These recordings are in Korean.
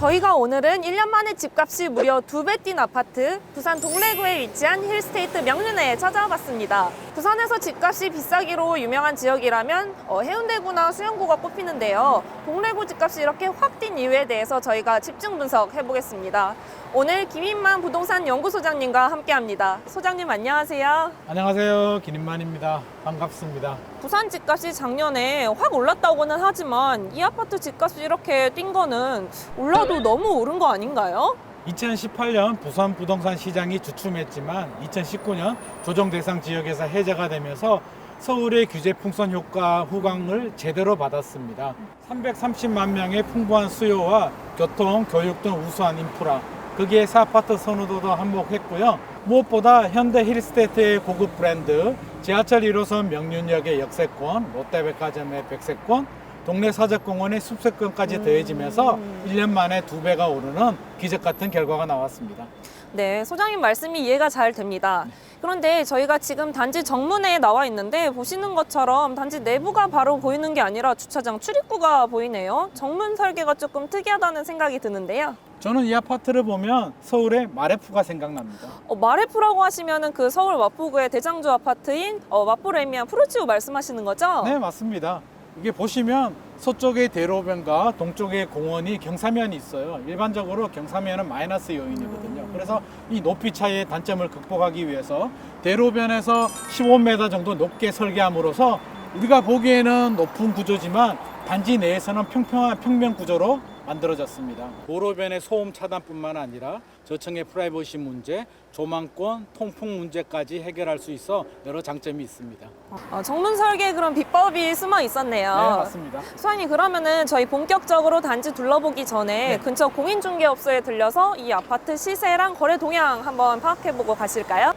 저희가 오늘은 1년 만에 집값이 무려 두 배 뛴 아파트 부산 동래구에 위치한 힐스테이트 명륜에 찾아와 봤습니다. 부산에서 집값이 비싸기로 유명한 지역이라면 어, 해운대구나 수영구가 꼽히는데요. 동래구 집값이 이렇게 확 뛴 이유에 대해서 저희가 집중 분석해 보겠습니다. 오늘 김인만 부동산 연구소장님과 함께합니다. 소장님 안녕하세요. 안녕하세요. 김인만입니다. 반갑습니다. 부산 집값이 작년에 확 올랐다고는 하지만 이 아파트 집값이 이렇게 뛴 거는 올라도 너무 오른 거 아닌가요? 2018년 부산 부동산 시장이 주춤했지만 2019년 조정 대상 지역에서 해제가 되면서 서울의 규제 풍선 효과 후광을 제대로 받았습니다. 330만 명의 풍부한 수요와 교통, 교육 등 우수한 인프라, 거기에서 아파트 선호도도 한몫했고요. 무엇보다 현대 힐스테이트의 고급 브랜드, 지하철 1호선 명륜역의 역세권, 롯데백화점의 백세권, 동네 사적공원의 숲세권까지 더해지면서 1년 만에 두 배가 오르는 기적 같은 결과가 나왔습니다. 네, 소장님 말씀이 이해가 잘 됩니다. 그런데 저희가 지금 단지 정문에 나와 있는데 보시는 것처럼 단지 내부가 바로 보이는 게 아니라 주차장 출입구가 보이네요. 정문 설계가 조금 특이하다는 생각이 드는데요. 저는 이 아파트를 보면 서울의 마레프가 생각납니다. 어, 마레프라고 하시면은 그 서울 마포구의 대장주 아파트인 어, 마포레미안 프루치오 말씀하시는 거죠? 네, 맞습니다. 이게 보시면 서쪽의 대로변과 동쪽의 공원이 경사면이 있어요. 일반적으로 경사면은 마이너스 요인이거든요. 그래서 이 높이 차이의 단점을 극복하기 위해서 대로변에서 15m 정도 높게 설계함으로써 우리가 보기에는 높은 구조지만 단지 내에서는 평평한 평면 구조로 만들어졌습니다. 도로변의 소음 차단뿐만 아니라 저층의 프라이버시 문제, 조망권, 통풍 문제까지 해결할 수 있어 여러 장점이 있습니다. 어, 정문 설계에 그런 비법이 숨어 있었네요. 네, 맞습니다. 수환이 그러면은 저희 본격적으로 단지 둘러보기 전에 네. 근처 공인중개업소에 들려서 이 아파트 시세랑 거래 동향 한번 파악해보고 가실까요?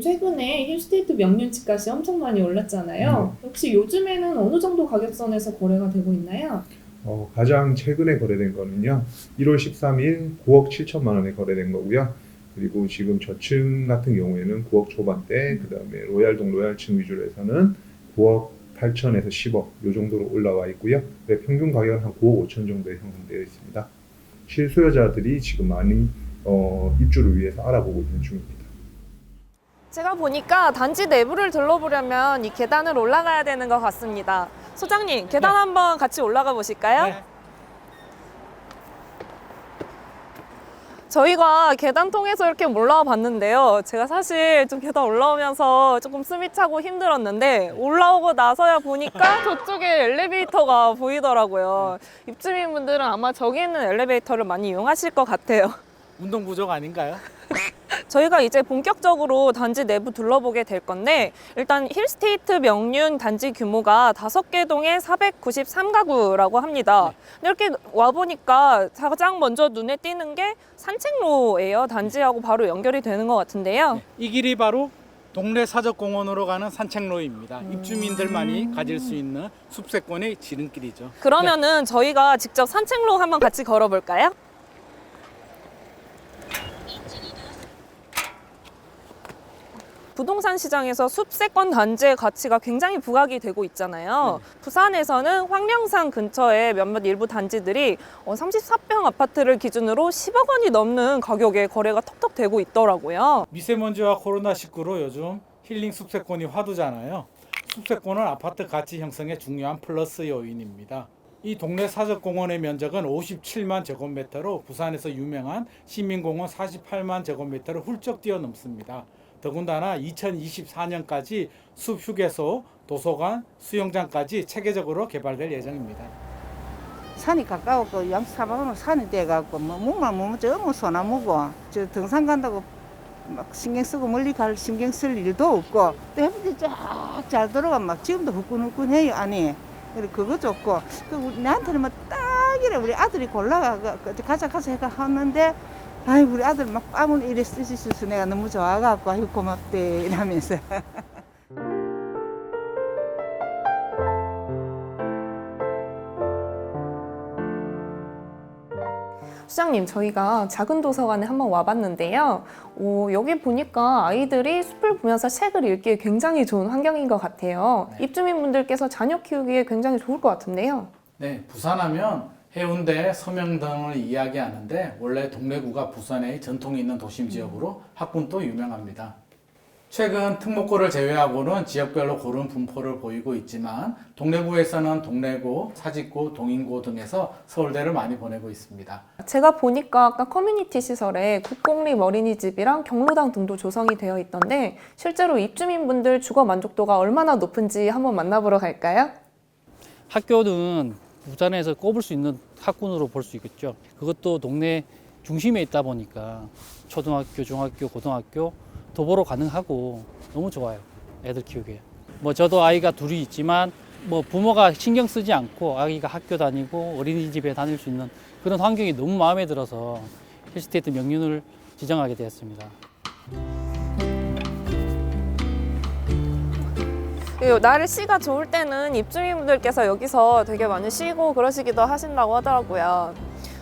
최근에 힐스테이트 명륜 집값이 엄청 많이 올랐잖아요. 혹시 요즘에는 어느 정도 가격선에서 거래가 되고 있나요? 어, 가장 최근에 거래된 거는요. 1월 13일 9억 7천만 원에 거래된 거고요. 그리고 지금 저층 같은 경우에는 9억 초반대, 그 다음에 로얄동 로얄층 위주로 해서는 9억 8천에서 10억 요 정도로 올라와 있고요. 네, 평균 가격은 한 9억 5천 정도에 형성되어 있습니다. 실수요자들이 지금 많이 어, 입주를 위해서 알아보고 있는 중입니다. 제가 보니까 단지 내부를 둘러보려면 이 계단을 올라가야 되는 것 같습니다. 소장님, 계단 네. 한번 같이 올라가 보실까요? 네. 저희가 계단 통해서 이렇게 올라와 봤는데요. 제가 사실 좀 계단 올라오면서 조금 숨이 차고 힘들었는데 올라오고 나서야 보니까 저쪽에 엘리베이터가 보이더라고요. 입주민분들은 아마 저기 있는 엘리베이터를 많이 이용하실 것 같아요. 운동 부족 아닌가요? 저희가 이제 본격적으로 단지 내부 둘러보게 될 건데 일단 힐스테이트 명륜 단지 규모가 다섯 개 동에 493가구라고 합니다. 근데 이렇게 와 보니까 가장 먼저 눈에 띄는 게 산책로예요. 단지하고 바로 연결이 되는 것 같은데요. 이 길이 바로 동네 사적공원으로 가는 산책로입니다. 입주민들만이 가질 수 있는 숲세권의 지름길이죠. 그러면은 저희가 직접 산책로 한번 같이 걸어볼까요? 부동산 시장에서 숲세권 단지의 가치가 굉장히 부각이 되고 있잖아요. 부산에서는 황령산 근처의 몇몇 일부 단지들이 34평 아파트를 기준으로 10억 원이 넘는 가격에 거래가 턱턱 되고 있더라고요. 미세먼지와 코로나19로 요즘 힐링 숲세권이 화두잖아요. 숲세권은 아파트 가치 형성의 중요한 플러스 요인입니다. 이 동네 사적공원의 면적은 57만 제곱미터로 부산에서 유명한 시민공원 48만 제곱미터를 훌쩍 뛰어넘습니다. 더군다나 2024년까지 숲 휴게소, 도서관, 수영장까지 체계적으로 개발될 예정입니다. 산이 가까웠고 양사방으로 산이 돼갖고 뭐 목만 보면 전부 소나무고 저 등산 간다고 막 신경 쓰고 멀리 갈 신경 쓸 일도 없고 또 햇빛이 쫙잘 들어가 막 지금도 후끈후끈해요 아니 그래 그거 좋고 그 나한테는 뭐 딱이래 우리 아들이 골라가 그- 그 가자 가자 해가 하는데 아이 우리 아들 막 빵을 이래 쓰시셔서 내가 너무 좋아갖고 아이고 고맙대 이러면서 수장님, 저희가 작은 도서관에 한번 와봤는데요. 오, 여기 보니까 아이들이 숲을 보면서 책을 읽기에 굉장히 좋은 환경인 것 같아요. 네. 입주민분들께서 자녀 키우기에 굉장히 좋을 것 같은데요. 네, 부산하면 해운대, 서명 등을 이야기하는데 원래 동래구가 부산의 전통이 있는 도심 지역으로 학군도 유명합니다. 최근 특목고를 제외하고는 지역별로 고른 분포를 보이고 있지만 동래구에서는 동래구, 사직구, 동인고 등에서 서울대를 많이 보내고 있습니다. 제가 보니까 아까 커뮤니티 시설에 국공립 어린이집이랑 경로당 등도 조성이 되어 있던데 실제로 입주민분들 주거 만족도가 얼마나 높은지 한번 만나보러 갈까요? 학교는 부산에서 꼽을 수 있는 학군으로 볼 수 있겠죠. 그것도 동네 중심에 있다 보니까 초등학교, 중학교, 고등학교 도보로 가능하고 너무 좋아요. 애들 키우기에. 뭐 저도 아이가 둘이 있지만 뭐 부모가 신경 쓰지 않고 아이가 학교 다니고 어린이집에 다닐 수 있는 그런 환경이 너무 마음에 들어서 힐스테이트 명륜을 지정하게 되었습니다. 그 날씨가 좋을 때는 입주민분들께서 여기서 되게 많이 쉬고 그러시기도 하신다고 하더라고요.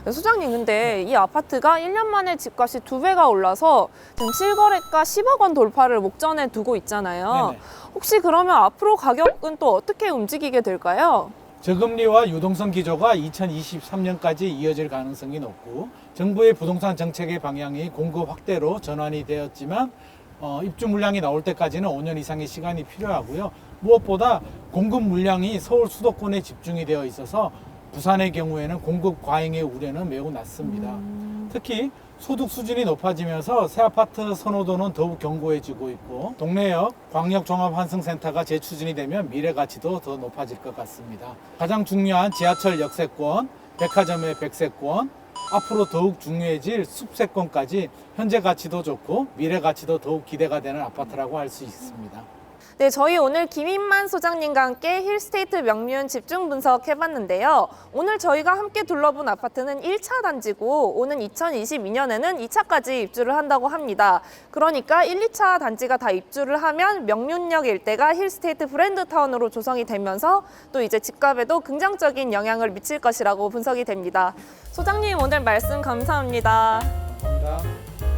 소장님 근데 이 아파트가 1년 만에 집값이 두 배가 올라서 지금 실거래가 10억 원 돌파를 목전에 두고 있잖아요. 네네. 혹시 그러면 앞으로 가격은 또 어떻게 움직이게 될까요? 저금리와 유동성 기조가 2023년까지 이어질 가능성이 높고 정부의 부동산 정책의 방향이 공급 확대로 전환이 되었지만 어, 입주 물량이 나올 때까지는 5년 이상의 시간이 필요하고요. 무엇보다 공급 물량이 서울 수도권에 집중이 되어 있어서 부산의 경우에는 공급 과잉의 우려는 매우 낮습니다. 특히 소득 수준이 높아지면서 새 아파트 선호도는 더욱 견고해지고 있고 동래역 광역종합환승센터가 재추진이 되면 미래 가치도 더 높아질 것 같습니다. 가장 중요한 지하철 역세권, 백화점의 백세권, 앞으로 더욱 중요해질 숲세권까지 현재 가치도 좋고 미래 가치도 더욱 기대가 되는 아파트라고 할 수 있습니다. 네, 저희 오늘 김인만 소장님과 함께 힐스테이트 명륜 집중 분석해봤는데요. 오늘 저희가 함께 둘러본 아파트는 1차 단지고 오는 2022년에는 2차까지 입주를 한다고 합니다. 그러니까 1, 2차 단지가 다 입주를 하면 명륜역 일대가 힐스테이트 브랜드타운으로 조성이 되면서 또 이제 집값에도 긍정적인 영향을 미칠 것이라고 분석이 됩니다. 소장님 오늘 말씀 감사합니다. 감사합니다.